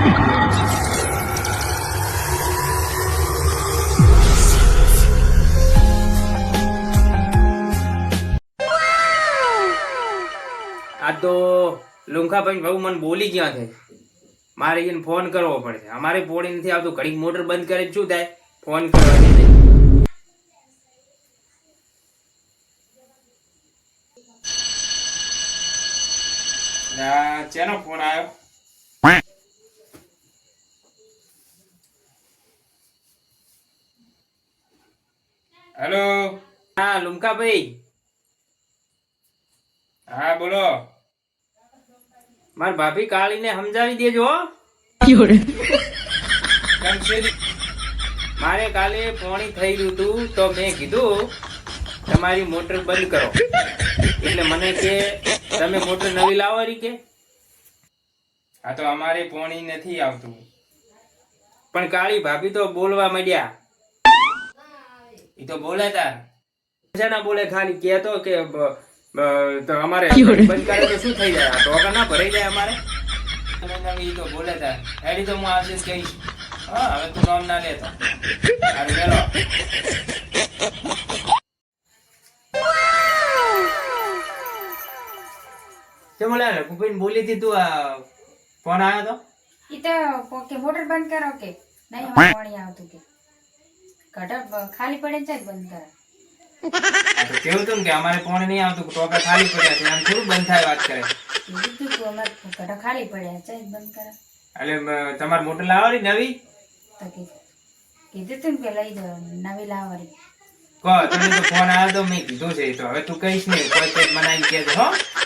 આ તો લુંખાભાઈ બહુ મને બોલી ગયા છે. મારે એને ફોન કરવો પડશે. અમારે પોળી નથી આવતું. ઘડીક મોટર બંધ કરે શું થાય? ફોન કરવાની. આ ફોન આવ્યો હેલો. હા લુમકાભાઈ. હા બોલો. માર ભાભી કાળીને સમજાવી દેજો? મારે કાલે પોણી થઈ ગયું હતું તો મેં કીધું તમારી મોટર બંધ કરો. એટલે મને કે તમે મોટર નવી લાવો રી કે? હા તો અમારે પોણી નથી આવતું. પણ કાળી ભાભી તો બોલવા માંડ્યા. તો બોલે તાર. ના બોલે ખાલી. કહેતો કે અમારે બંધ કરે તો શું થઈ જાય? તો ના ભરાઈ જાય અમારે. ઈ તો બોલે તાર. એડી તો હું આજે કહીશ. હા હવે તું નામ ના લેતો. અરે કેમ રઘુભાઈ બોલી? હતી તું આ ફોન આવ્યો તો? ઈ તો કે મોટર બંધ કરો કે નહીં પાણી આવતું કે. ગટર ખાલી પડે છે બંધ થાય. તો કેવું તું કે અમારે કોણ નહીં આવતું ટોકા ખાલી પડ્યા છે આમ થોડું બંધ થાય વાત કરે. કીધું તું અમારે ગટર ખાલી પડ્યા છે બંધ કરે. એટલે તમારે મોટર લાવવાની નવી? તો કીધું તું કે લઈ જાઓ નવી લાવવાની. કહો તને તો ફોન આવ્યો તો મેં કીધું છે તો હવે તું કહીશ નહીં કોઈ કોઈ મને આવીને હો હા?